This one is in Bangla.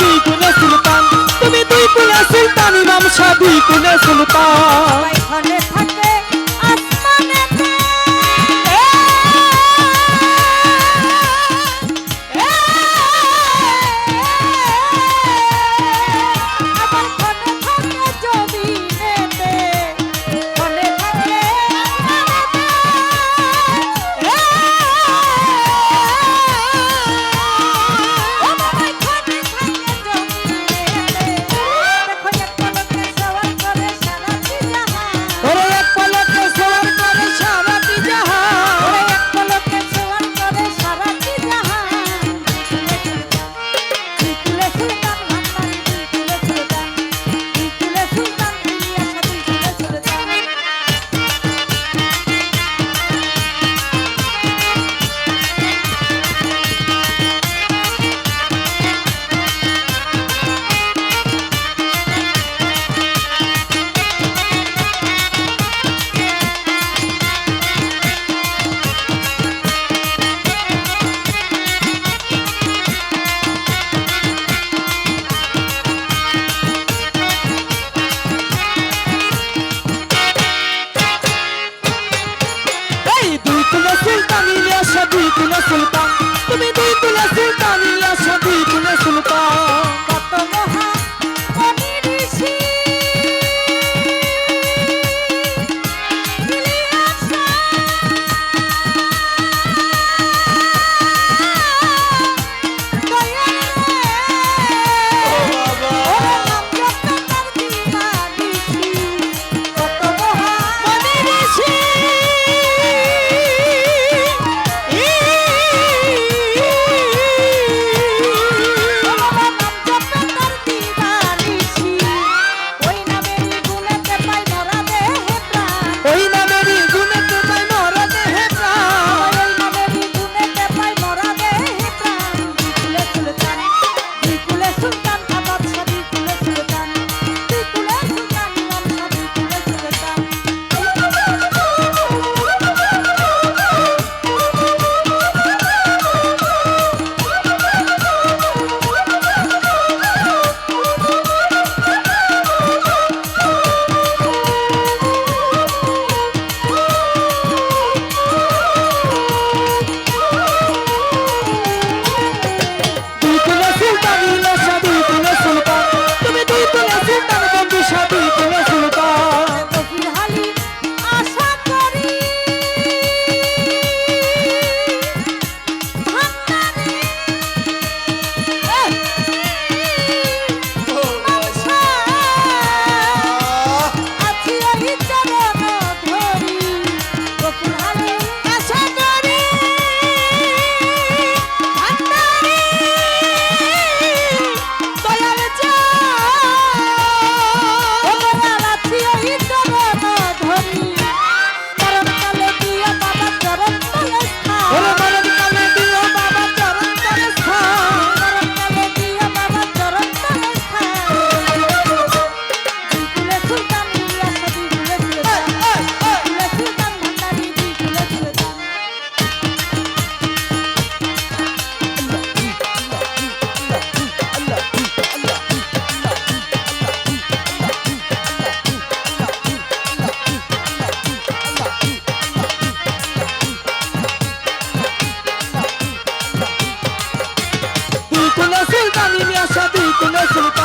দুই কোন সুলতান। তুমি দুই কুলে সুলতান ইমাম শাহ দুই কুলে সুলতান। sultan Listen